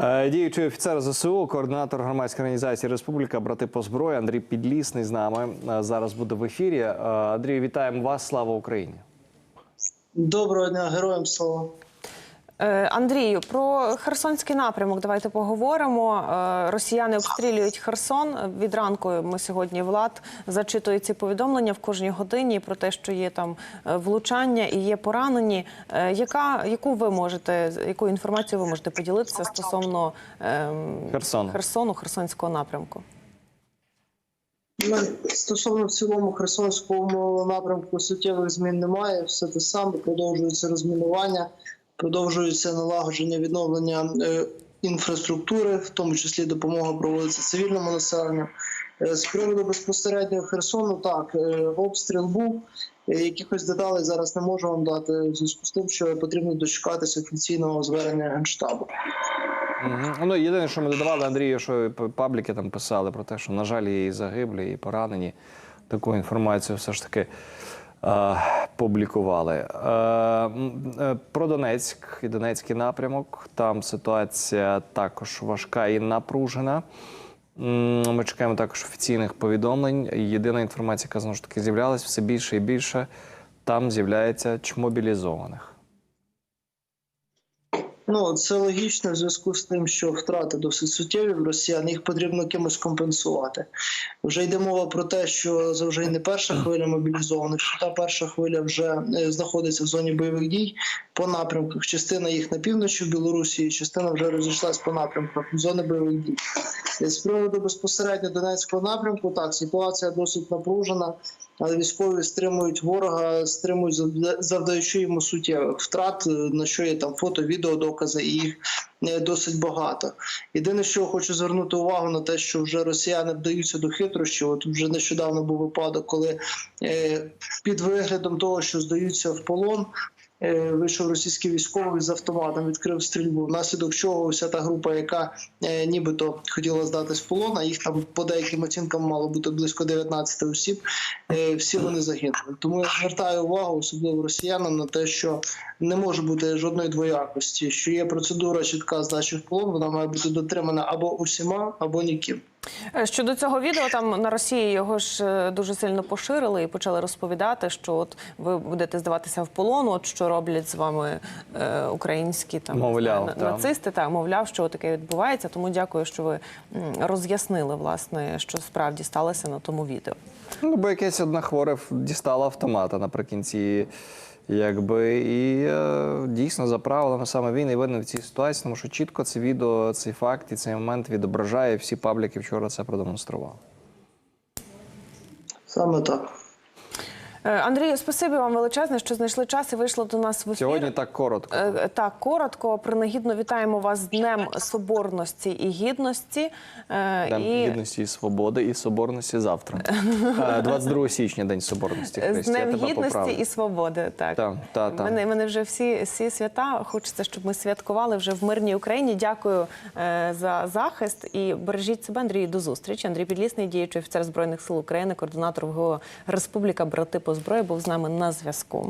Е, Діючий офіцер ЗСУ, координатор громадської організації Республіка Брати по зброї Андрій Підлісний з нами е, зараз буде в ефірі. Е, Андрій, вітаємо вас! Слава Україні! Доброго дня, героям слава. Е, Андрію, про Херсонський напрямок давайте поговоримо. Е, Росіяни обстрілюють Херсон. Від ранку ми сьогодні влад зачитує ці повідомлення в кожній годині про те, що є там е, влучання і є поранені. Яка яку ви можете яку інформацію ви можете поділитися стосовно ем, Херсону. Херсону, Херсонського напрямку? Ну, Стосовно в цілому Херсонського напрямку суттєвих змін немає. Все те саме продовжується розмінування, продовжується налагодження відновлення е, інфраструктури, в тому числі допомога проводиться цивільному населенню. Е, З приводу безпосередньо Херсону, так е, обстріл був. Якихось деталей зараз не можу вам дати в зв'язку з тим, що потрібно дочекатися офіційного звернення генштабу. Мгм. Ну, єдине, що ми додавали Андрію, що пабліки там писали про те, що, на жаль, є і загиблі, і поранені. Таку інформацію все ж таки е, публікували. Е, е, про Донецьк і Донецький напрямок. Там ситуація також важка і напружена. Ми чекаємо також офіційних повідомлень. Єдина інформація, яка знову ж таки з'являлась, все більше і більше там з'являється чмобілізованих. Ну це логічно в зв'язку з тим, що втрати досить суттєві в росіян, їх потрібно кимось компенсувати. Вже йде мова про те, що це вже не перша хвиля мобілізованих, що та перша хвиля вже е, знаходиться в зоні бойових дій по напрямках. Частина їх на півночі в Білорусі, частина вже розійшлась по напрямках зони бойових дій. Е, З приводу безпосередньо Донецького напрямку, так ситуація досить напружена. Але військові стримують ворога, стримують завда- завдаючи йому суттєвих втрат, е, на що є там фото, відео, докази, і їх е, досить багато. Єдине, що хочу звернути увагу на те, що вже росіяни вдаються до хитрощів. От вже нещодавно був випадок, коли е, під виглядом того, що здаються в полон. Е, Вийшов російський військовий з автоматом, відкрив стрільбу. Внаслідок чого вся та група, яка е, нібито хотіла здатись в полон, а їх там по деяким оцінкам мало бути близько 19 осіб. е, Всі вони загинули. Тому я звертаю увагу, особливо росіянам, на те, що не може бути жодної двоякості, що є процедура чітка здачі в полон, вона має бути дотримана або усіма, або ніким. Е, Щодо цього відео, там на Росії його ж е, дуже сильно поширили і почали розповідати, що от ви будете здаватися в полон, от що роблять з вами е, українські там Мовляв, на- та. нацисти. Так, мовляв, що таке відбувається. Тому дякую, що ви роз'яснили власне, що справді сталося на тому відео. Ну, бо якесь одна хворе дістала автомата наприкінці, якби, і е, дійсно за правилами саме він і винен в цій ситуації, тому що чітко це відео, цей факт і цей момент відображає. Всі пабліки вчора це продемонстрували. Саме так. Е, Андрію, спасибі вам величезне, що знайшли час і вийшли до нас в ефір. Сьогодні так коротко. Е, Так, коротко, принагідно вітаємо вас з Днем Соборності і Гідності. Е, День і гідності і свободи і соборності завтра. Е, 22 січня, День соборності. Христі. Днем Гідності поправлю. і Свободи. Так, Та, та, та. Мене, мене вже всі, всі свята. Хочеться, щоб ми святкували вже в мирній Україні. Дякую за захист і бережіть себе, Андрій. До зустрічі. Андрій Підлісний, діючий офіцер збройних сил України, координатор ВГО Республіка Брати по зброї, був з нами на зв'язку.